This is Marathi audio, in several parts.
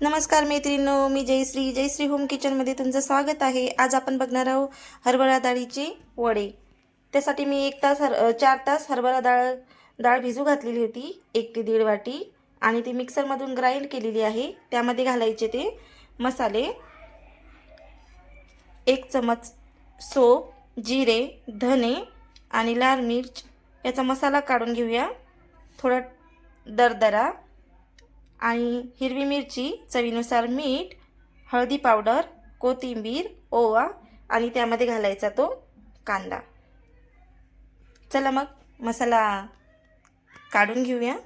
नमस्कार मैत्रिणींनो मी जयश्री. जयश्री होम किचनमध्ये तुमचं स्वागत आहे. आज आपण बघणार आहोत हरभरा डाळीचे वडे. त्यासाठी मी एक तास हर चार तास हरभरा डाळ डाळ भिजू घातलेली होती एक ते दीड वाटी. आणि ती मिक्सरमधून ग्राइंड केलेली आहे. त्यामध्ये घालायचे ते मसाले. एक चमच सोप जिरे धने आणि लाल मिर्च याचा मसाला काढून घेऊया. थोडा दरदरा. आणि हिरवी मिरची चवीनुसार मीठ हळदी पावडर कोथिंबीर ओवा आणि त्यामध्ये घालायचा तो कांदा. चला मग मसाला काढून घेऊया.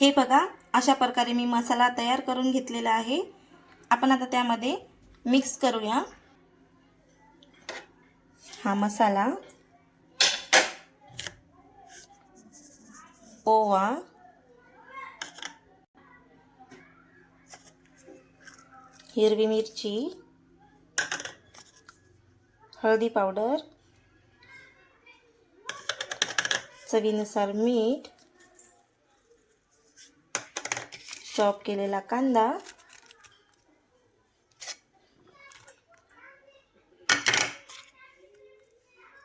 हे बघा अशा प्रकारे मी मसाला तयार करून घेतलेला आहे. आपण आता त्यामध्ये मिक्स करूया. हा मसाला ओवा हिरवी मिरची हळदी पावडर चवीनुसार मीठ चॉप केलेला कांदा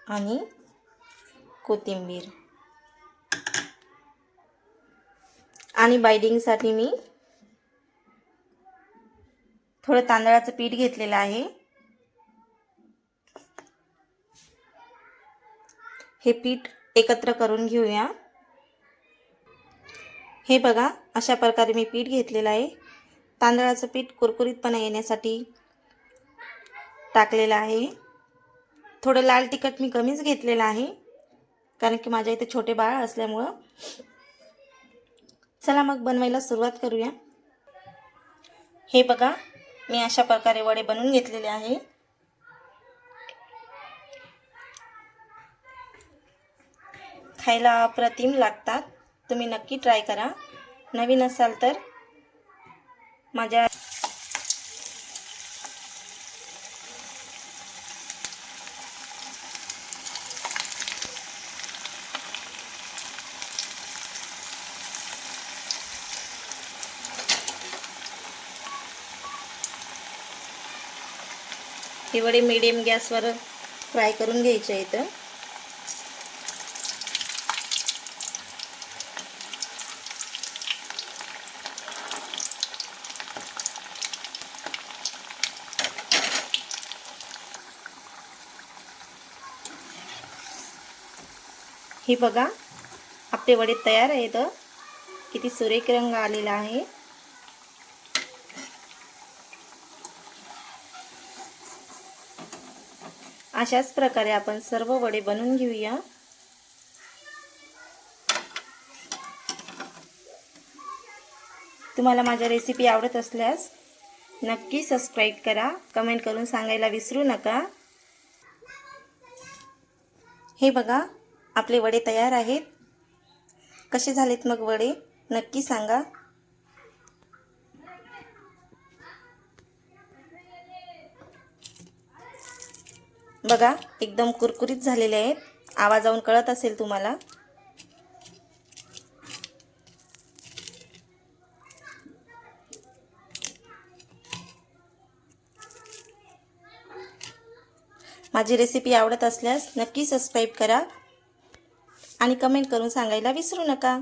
आणि कोथिंबीर. आणि बाइडिंगसाठी मी थोडं तांदळाचं पीठ घेतलेलं आहे. हे पीठ एकत्र करून घेऊया. हे बघा अशा प्रकारे मी पीठ घेतलेलं आहे. तांदळाचं पीठ कुरकुरीतपणा येण्यासाठी टाकलेलं आहे. थोडं लाल तिखट मी कमीच घेतलेलं आहे कारण की माझ्या इथे छोटे बाळ असल्यामुळं. चला मग बनवायला सुरुवात करूया. हे बघा मी अशा प्रकारे वडे बनवून घेतलेले आहे. खायला अप्रतिम लागतात. तुम्ही नक्की ट्राय करा. नवीन असाल तर माझ्या हे वडे मिडियम गॅसवर फ्राय करून घ्यायचे आहेत हे बघा आपले वडे तयार आहेत किती सुरेख रंग आलेला आहे. अशाच प्रकारे आपण सर्व वडे बनवून घेऊया. तुम्हाला माझ्या रेसिपी आवडत असल्यास नक्की सबस्क्राईब करा. कमेंट करून सांगायला विसरू नका. हे बघा आपले वडे तयार आहेत. कसे झालेत मग वडे? नक्की सांगा. बघा एकदम कुरकुरीत झालेले आहेत. आवाजावून कळत असेल तुम्हाला. माझी रेसिपी आवडत असल्यास नक्की सबस्क्राईब करा आणि कमेंट करून सांगायला विसरू नका.